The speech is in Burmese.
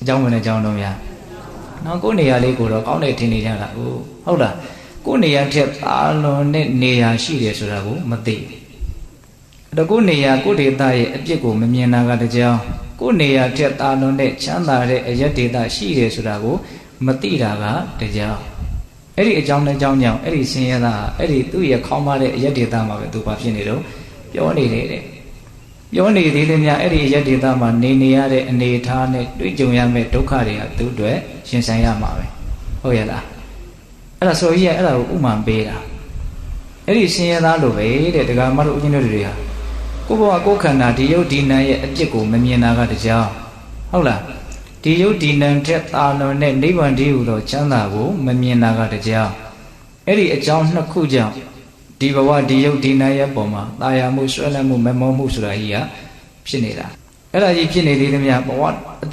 အကြောင်းဝင်တဲ့အကြောင်းတော့များနော်ကိုယ်နေရာလေးကိုတော့ကောင်းတယ်ထင်နေကြတာဟုတ်ဟုတ်လားကိုယ်နေရာထက်ပါလွန်တဲ့နေရာရှိတယ်ဆိုတာကိုမသိဘူးအဲ့တော့ကိုယ်နေရာကိုယ်ဒေသရဲ့အပြစ်ကိုမမြင်တာကတကြောင်ကိုယ်နေရာထက်ပါလွန်တဲ့ချမ်းသာတဲ့အရက်ဒေသရှိတယ်ဆိုတာကိုမသိတာကတကြောင်အဲ့ဒီအကြောင်းနဲ့အကြောင်းကြောင့်အဲ့ဒီဆင်းရဲသားအဲ့ဒီသူ့ရဲ့ခေါင်းပါတဲ့အရက်ဒေသမှာပဲသူဘာဖြစ်နေတော့ပြောနေတယ်တဲ့ ပြောနေသေးတယ်များအဲ့ဒီရက်ဒေသမှာနေနေရတဲ့အနေအထားနဲ့တွေ့ကြုံရမယ့်ဒုက္ခတွေကသူ့အတွက်ရှင်ဆိုင်ရမှာပဲဟုတ်ရဲ့လားအဲ့ဒါဆိုကြီးကအဲ့ဒါကိုဥမာပေးတာအဲ့ဒီရှင်ရသားလိုပဲတဲ့ဒကာမတို့ဦးဇင်းတို့တွေဟာကိုယ့်ဘဝကိုယ်ခန္ဓာဒီယုတ်ဒီနံရဲ့အပြစ်ကိုမမြင်တာကတကြောင်ဟုတ်လားဒီယုတ်ဒီနံထက်သာလွန်တဲ့နိဗ္ဗာန်တည်းဟူသောချမ်းသာကိုမမြင်တာကတကြောင်အဲ့ဒီအကြောင်းနှစ်ခုကြောင့် ဒီဘဝဒီယုတ်ဒီနံရဲ့ပုံမှာตาယာမှုဆွဲလန်းမှုမမောမှုဆိုတာကြီးကဖြစ်နေတာအဲ့ဒါကြီးဖြစ်နေသေးသမျှဘဝ